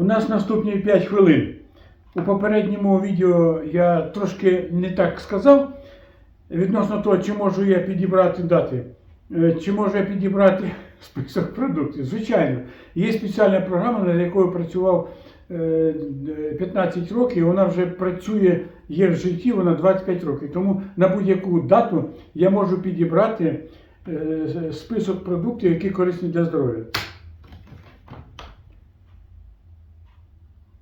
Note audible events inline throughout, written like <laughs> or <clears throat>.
У нас наступні 5 хвилин. У попередньому відео я трошки не так сказав відносно того, чи можу я підібрати дати, е, чи можу я підібрати <laughs> список продуктів. Звичайно, є спеціальна програма, над якою працював е, 15 років, вона вже працює, є в житті, вона 25 років. Тому на будь-яку дату я можу підібрати е, список продуктів, які корисні для здоров'я.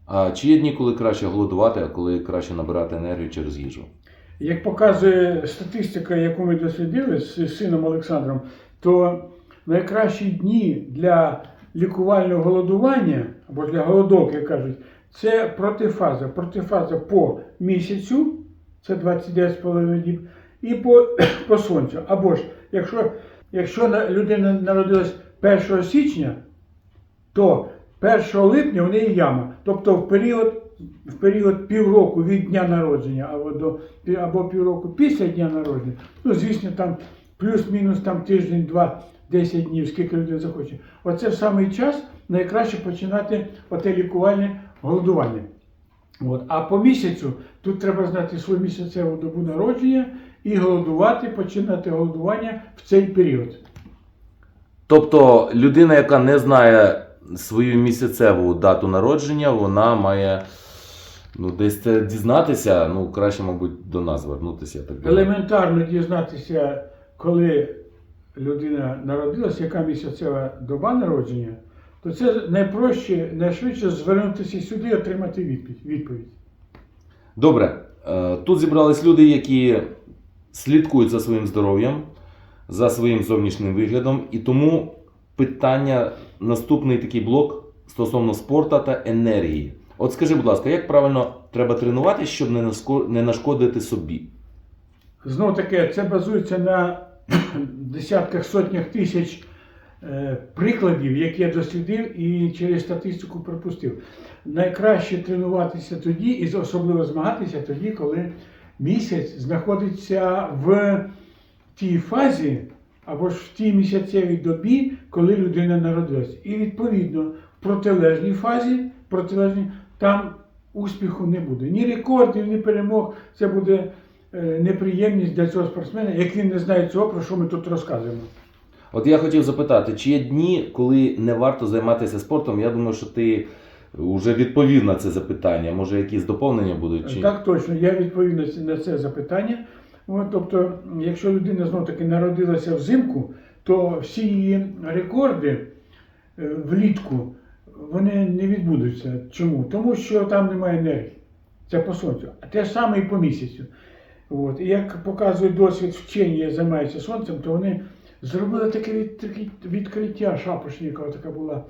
А чи є дні, коли краще голодувати, а коли краще набирати енергію через їжу? Як показує статистика, яку ми дослідили з сином Олександром, то найкращі дні для лікувального голодування або для голодовки, як кажуть, це протифаза. Протифаза по місяцю, це 29,5 діб, і по, <clears throat> по сонцю. Або ж, якщо, якщо людина народилась 1 січня, то 1 липня у неї яма. Тобто в період, в період півроку від дня народження або, до, або півроку після дня народження, ну, звісно, там плюс-мінус там тиждень, два, 10 днів, скільки людей захоче. Оце в самий час найкраще починати оте лікувальне голодування. От. А по місяцю тут треба знати свою місяцеву добу народження і голодувати, починати голодування в цей період. Тобто людина, яка не знає свою місяцеву дату народження, вона має ну, десь це дізнатися. Ну, краще, мабуть, до нас звернутися. Так. Елементарно дізнатися, коли людина народилася, яка місяцева доба народження, то це найпроще, найшвидше звернутися сюди і отримати відповідь. відповідь. Добре, е, тут зібрались люди, які слідкують за своїм здоров'ям, за своїм зовнішнім виглядом, і тому питання, наступний такий блок стосовно спорту та енергії. От скажи, будь ласка, як правильно треба тренуватися, щоб не нашкодити собі? Знов таки, це базується на <clears throat> десятках, сотнях тисяч е, прикладів, які я дослідив і через статистику пропустив. Найкраще тренуватися тоді, і особливо змагатися тоді, коли місяць знаходиться в тій фазі або ж в тій місяцевій добі, коли людина народилась. І відповідно в протилежній фазі, протилежній, там успіху не буде. Ні рекордів, ні перемог. Це буде е, неприємність для цього спортсмена, як він не знає цього, про що ми тут розказуємо. От я хотів запитати, чи є дні, коли не варто займатися спортом? Я думаю, що ти вже відповів на це запитання. Може, якісь доповнення будуть? Чи... Так точно, я відповів на це запитання. От, тобто, якщо людина знов таки народилася взимку, то всі її рекорди е, влітку вони не відбудуться. Чому? Тому що там немає енергії. Це по сонцю. А те ж саме і по місяцю. От. І як показує досвід вчені, займаються сонцем, то вони зробили таке від- таке відкриття Шапошнікова, така була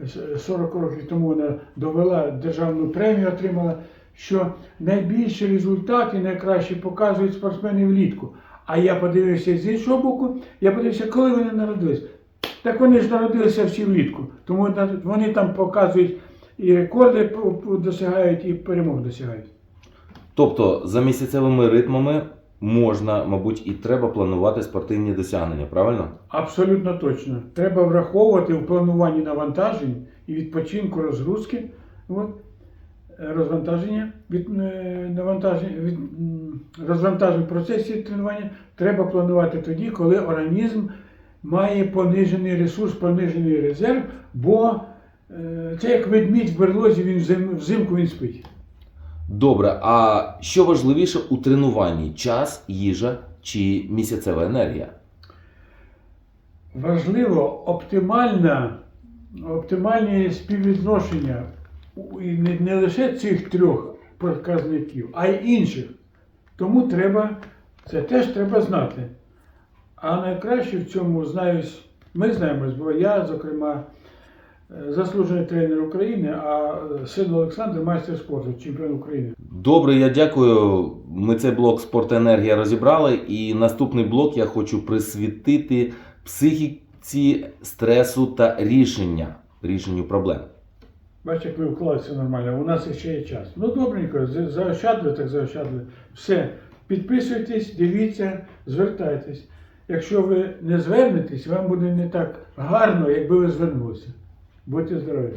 е, 40 років тому вона довела державну премію, отримала, що найбільші результати найкраще показують спортсмени влітку. А я подивився з іншого боку, я подивився, коли вони народились. Так вони ж народилися всі влітку. Тому вони там показують і рекорди досягають, і перемог досягають. Тобто, за місяцевими ритмами можна, мабуть, і треба планувати спортивні досягнення, правильно? Абсолютно точно. Треба враховувати в плануванні навантажень і відпочинку розгрузки. От, розвантаження від е, навантажень від розвантажень в процесі тренування треба планувати тоді, коли організм має понижений ресурс, понижений резерв, бо е, це як ведмідь в берлозі, він взимку він спить. Добре, а що важливіше у тренуванні? Час, їжа чи місяцева енергія? Важливо оптимальне співвідношення не, лише цих трьох показників, а й інших. Тому треба, це теж треба знати. А найкраще в цьому знаюсь, ми знаємо, бо я, зокрема, е, заслужений тренер України, а е, син Олександр майстер спорту, чемпіон України. Добре, я дякую. Ми цей блок спорт енергія розібрали. І наступний блок я хочу присвятити психіці, стресу та рішення, рішенню проблем. Бачите, як ви вклалися нормально, у нас ще є час. Ну, добренько, за- заощадли, так заощадли. Все. Підписуйтесь, дивіться, звертайтесь. Якщо ви не звернетесь, вам буде не так гарно, якби ви звернулися. Будьте здорові!